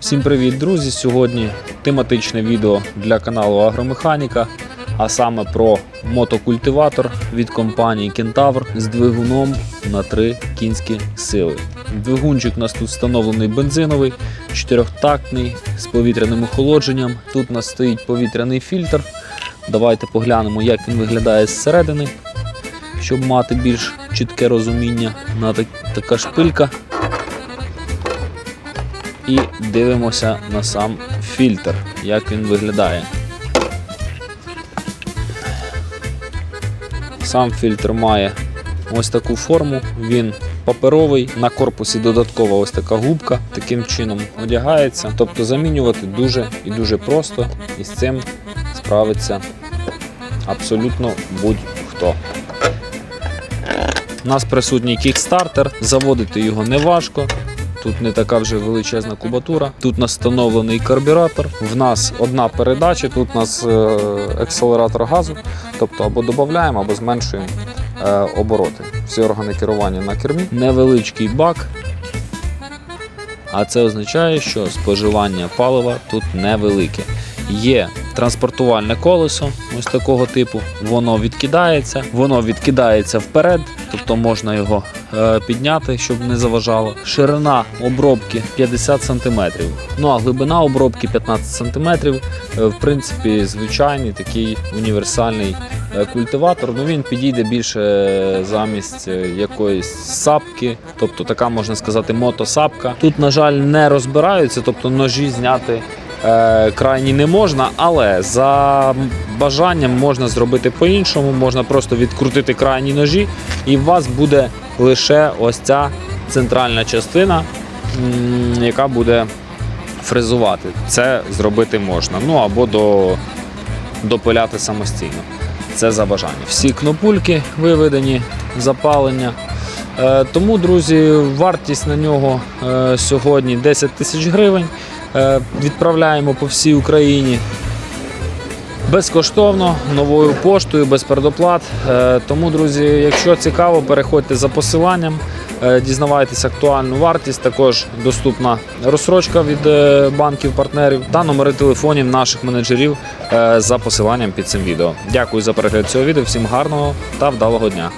Всім привіт, друзі! Сьогодні тематичне відео для каналу Агромеханіка, а саме про мотокультиватор від компанії Кентавр з двигуном на 3 кінські сили. Двигунчик у нас тут встановлений бензиновий, чотирьохтактний з повітряним охолодженням. Тут у нас стоїть повітряний фільтр. Давайте поглянемо, як він виглядає зсередини, щоб мати більш чітке розуміння. На така шпилька і дивимося на сам фільтр, як він виглядає. Сам фільтр має ось таку форму, він паперовий, на корпусі додаткова ось така губка, таким чином одягається. Тобто замінювати дуже і дуже просто, і з цим справиться абсолютно будь-хто. У нас присутній кікстартер, заводити його не важко. Тут не така вже величезна кубатура. Тут у нас встановлений карбюратор. В нас одна передача, тут у нас е, акселератор газу. Тобто або додаємо, або зменшуємо е, обороти. Всі органи керування на кермі. Невеличкий бак. А це означає, що споживання палива тут невелике. Є транспортувальне колесо ось такого типу. Воно відкидається, воно відкидається вперед, тобто можна його е, підняти, щоб не заважало. Ширина обробки 50 см. Ну а глибина обробки 15 см. Е, В принципі, звичайний такий універсальний е, культиватор. Ну він підійде більше замість якоїсь сапки, тобто така можна сказати мотосапка. Тут, на жаль, не розбираються, тобто ножі зняти крайні не можна, але за бажанням можна зробити по-іншому. Можна просто відкрутити крайні ножі, і у вас буде лише ось ця центральна частина, яка буде фрезувати. Це зробити можна. Ну або до, допиляти самостійно. Це за бажанням. Всі кнопульки виведені, запалення. Е, Тому, друзі, вартість на нього е, сьогодні 10 тисяч гривень. Е, Відправляємо по всій Україні безкоштовно, новою поштою, без передоплат. Тому, друзі, якщо цікаво, переходьте за посиланням, дізнавайтесь актуальну вартість. Також доступна розсрочка від банків-партнерів та номери телефонів наших менеджерів за посиланням під цим відео. Дякую за перегляд цього відео. Всім гарного та вдалого дня.